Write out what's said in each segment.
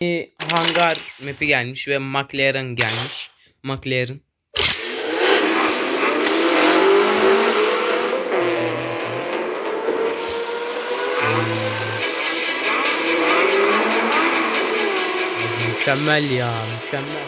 Bir hangar map'i gelmiş ve McLaren gelmiş. McLaren. Mükemmel ya, mükemmel.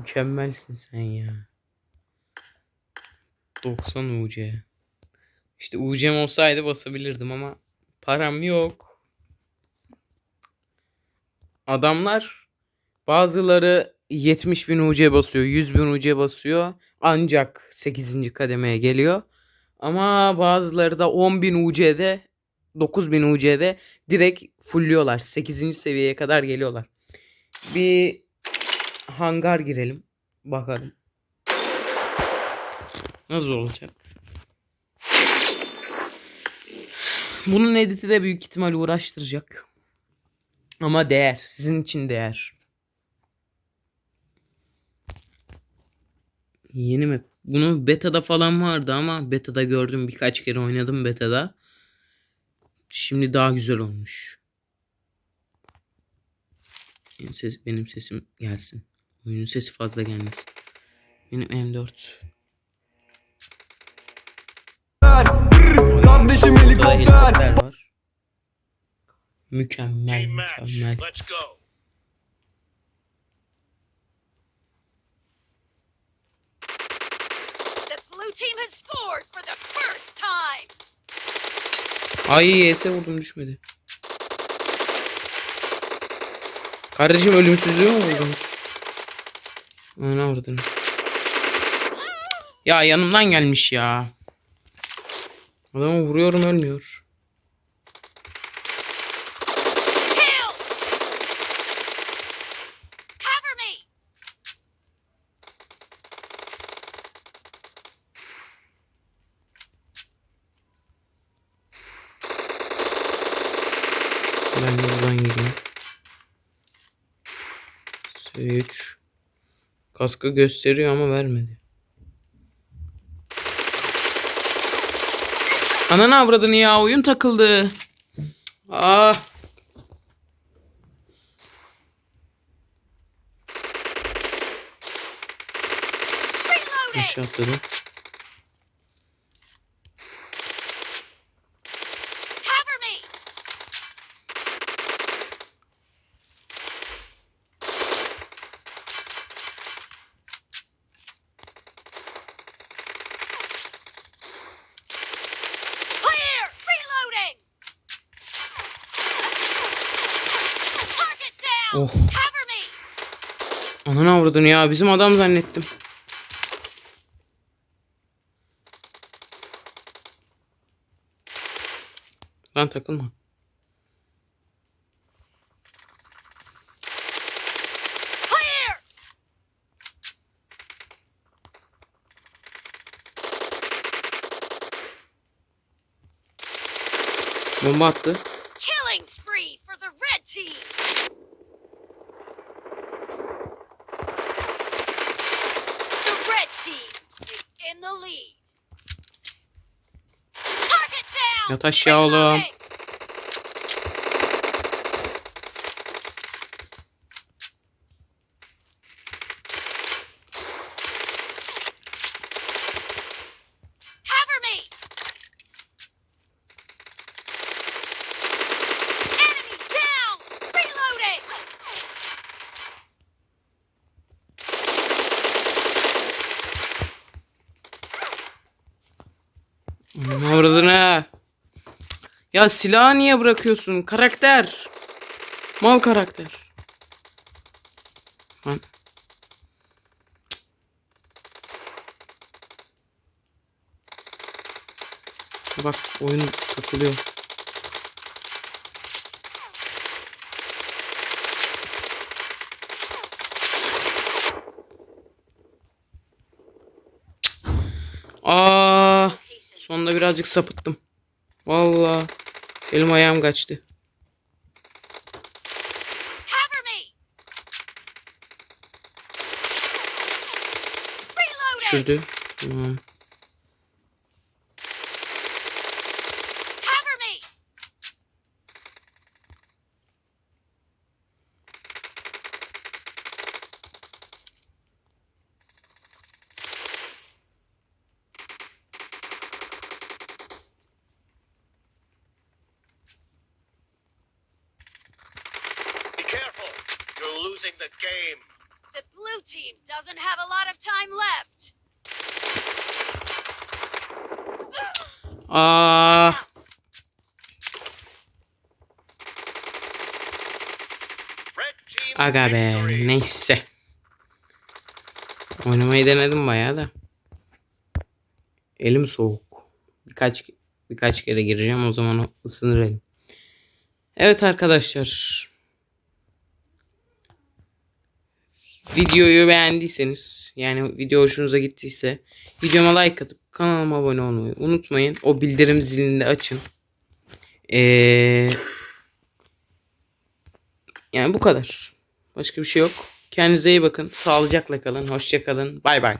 Mükemmelsin sen ya. 90 UC. İşte UC'm olsaydı basabilirdim ama param yok. Adamlar bazıları 70 bin UC basıyor, 100 bin UC basıyor. Ancak 8. kademeye geliyor. Ama bazıları da 10 bin UC'de 9 bin UC'de direkt fullüyorlar. 8. seviyeye kadar geliyorlar. Bir hangar girelim. Bakalım. Nasıl olacak? Bunun editi de büyük ihtimal uğraştıracak. Ama değer. Sizin için değer. Yeni mi? Bunu beta'da falan vardı ama beta'da gördüm birkaç kere oynadım beta'da. Şimdi daha güzel olmuş. Benim, ses, benim sesim gelsin. Oyunun sesi fazla gelmesin. Benim M4. Kardeşim helikopter var. Mükemmel mükemmel. Let's go. The blue team has scored for the first time. Ay ES vurdum düşmedi. Kardeşim ölümsüzlüğü mü vurdunuz? Ana vurdun. Ya yanımdan gelmiş ya. Adamı vuruyorum ölmüyor. Ben buradan gireyim. 3 Kaskı gösteriyor ama vermedi. Ananı avradını ya oyun takıldı. Ah. Aşağı atladım. Oh. Ananı avradını ya bizim adam zannettim. Lan takılma. Bomba attı. Killing spree for the red team! The red team is in the lead. Yat aşağı oğlum. Avradını. Ya silahı niye bırakıyorsun? Karakter. Mal karakter. Lan. Bak oyun takılıyor. Aa, Sonunda birazcık sapıttım. Valla elim ayağım kaçtı. Düşürdü. Tamam. Losing the game. The blue team doesn't have a lot of time left. Aa, team aga be neyse. Oynamayı denedim bayağı da. Elim soğuk. Birkaç birkaç kere gireceğim o zaman ısınır elim. Evet arkadaşlar. Videoyu beğendiyseniz yani video hoşunuza gittiyse videoma like atıp kanalıma abone olmayı unutmayın. O bildirim zilini de açın. Ee, yani bu kadar. Başka bir şey yok. Kendinize iyi bakın. Sağlıcakla kalın. Hoşça kalın. Bay bay.